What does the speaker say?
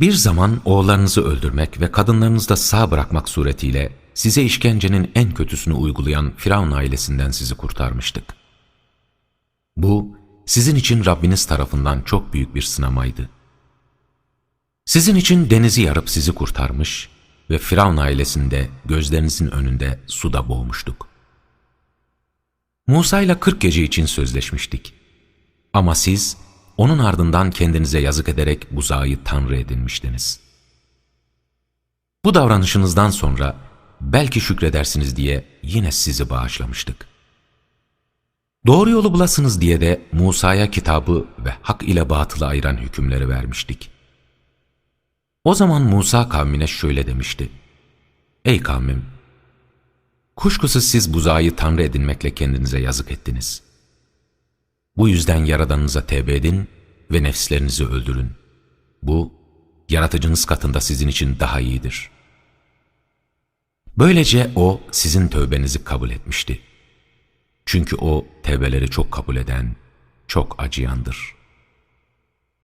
Bir zaman oğullarınızı öldürmek ve kadınlarınızı da sağ bırakmak suretiyle size işkencenin en kötüsünü uygulayan Firavun ailesinden sizi kurtarmıştık. Bu, sizin için Rabbiniz tarafından çok büyük bir sınamaydı. Sizin için denizi yarıp sizi kurtarmış ve Firavun ailesinde gözlerinizin önünde suda boğmuştuk. Musa ile 40 gece için sözleşmiştik. Ama siz onun ardından kendinize yazık ederek buzağı tanrı edinmiştiniz. Bu davranışınızdan sonra belki şükredersiniz diye yine sizi bağışlamıştık. Doğru yolu bulasınız diye de Musa'ya kitabı ve hak ile batılı ayıran hükümleri vermiştik. O zaman Musa kavmine şöyle demişti. Ey kavmim! Kuşkusuz siz buzağı tanrı edinmekle kendinize yazık ettiniz. Bu yüzden Yaradanınıza tevbe edin ve nefslerinizi öldürün. Bu, yaratıcınız katında sizin için daha iyidir. Böylece O sizin tövbenizi kabul etmişti. Çünkü O tevbeleri çok kabul eden, çok acıyandır.''